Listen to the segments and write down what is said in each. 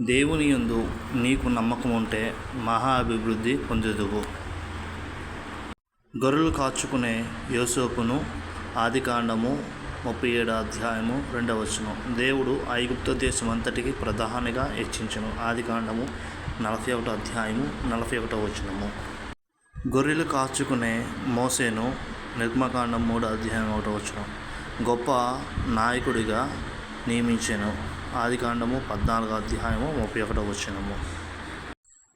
దేవుని యందు నీకు నమ్మకం ఉంటే మహా అభివృద్ధి పొందుదువు. గొర్రెలు కాచుకునే యోసేపును ఆదికాండము ముప్పై ఏడు అధ్యాయము రెండవ వచనం. దేవుడు ఐగుప్త దేశం అంతటికి ప్రధానిగా హెచ్చించను. ఆదికాండము నలభై ఒకటో అధ్యాయము నలభై ఒకటో వచనము. గొర్రెలు కాచుకునే మోసేను నిర్మకాండం మూడు అధ్యాయం ఒకటో వచనం. గొప్ప నాయకుడిగా నియమించాను. ఆదికాండము పద్నాలుగో అధ్యాయము ముప్పై ఒకటో వచనము.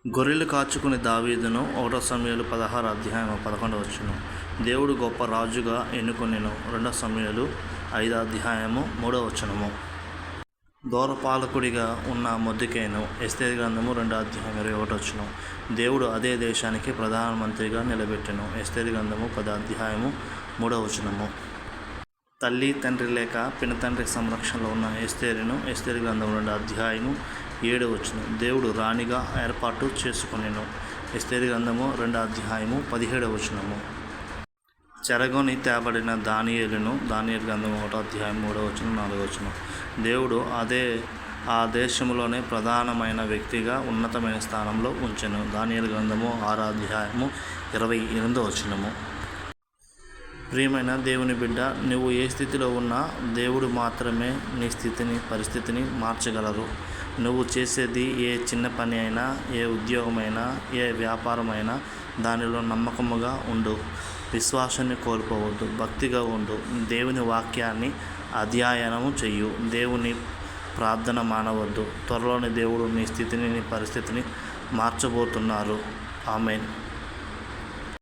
గొర్రెలు కాచుకునే దావీదును ఒకటో సమయాలు పదహారు అధ్యాయము పదకొండవ వచ్చును దేవుడు గొప్ప రాజుగా ఎన్నుకొనిను. రెండో సమయాలు ఐదో అధ్యాయము మూడో వచనము. దూరపాలకుడిగా ఉన్న మొద్దుకేను ఎస్తే గ్రంథము రెండో అధ్యాయం ఇరవై ఒకటి వచ్చును దేవుడు అదే దేశానికి ప్రధానమంత్రిగా నిలబెట్టెను. ఎస్తే గ్రంథము పద అధ్యాయము మూడో వచనము. తల్లి తండ్రి లేక పినతండ్రి సంరక్షణలో ఉన్న ఎస్తేరిను ఎస్తేరి గ్రంథం రెండు అధ్యాయము ఏడు వచ్చిన దేవుడు రాణిగా ఏర్పాటు చేసుకునేను. ఎస్తేరి గ్రంథము రెండు అధ్యాయము పదిహేడవ వచనము. చెరగొని తేబడిన దానియేలును దానియేలు గ్రంథం ఒకటో అధ్యాయం మూడో వచనం నాలుగో వచనం. దేవుడు అదే ఆ దేశంలోనే ప్రధానమైన వ్యక్తిగా ఉన్నతమైన స్థానంలో ఉంచెను. దానియేలు గ్రంథము ఆరో అధ్యాయము ఇరవై ఎనిమిదో వచనము. ప్రియమైన దేవుని బిడ్డ నువ్వు ఏ స్థితిలో ఉన్నా దేవుడు మాత్రమే నీ స్థితిని పరిస్థితిని మార్చగలరు. నువ్వు చేసేది ఏ చిన్న పని అయినా ఏ ఉద్యోగమైనా ఏ వ్యాపారమైనా దానిలో నమ్మకముగా ఉండు. విశ్వాసాన్ని కోల్పోవద్దు భక్తిగా ఉండు. దేవుని వాక్యాన్ని అధ్యయనము చెయ్యు. దేవుని ప్రార్థన మానవద్దు. త్వరలోని దేవుడు నీ స్థితిని నీ పరిస్థితిని మార్చబోతున్నారు. ఆమెన్.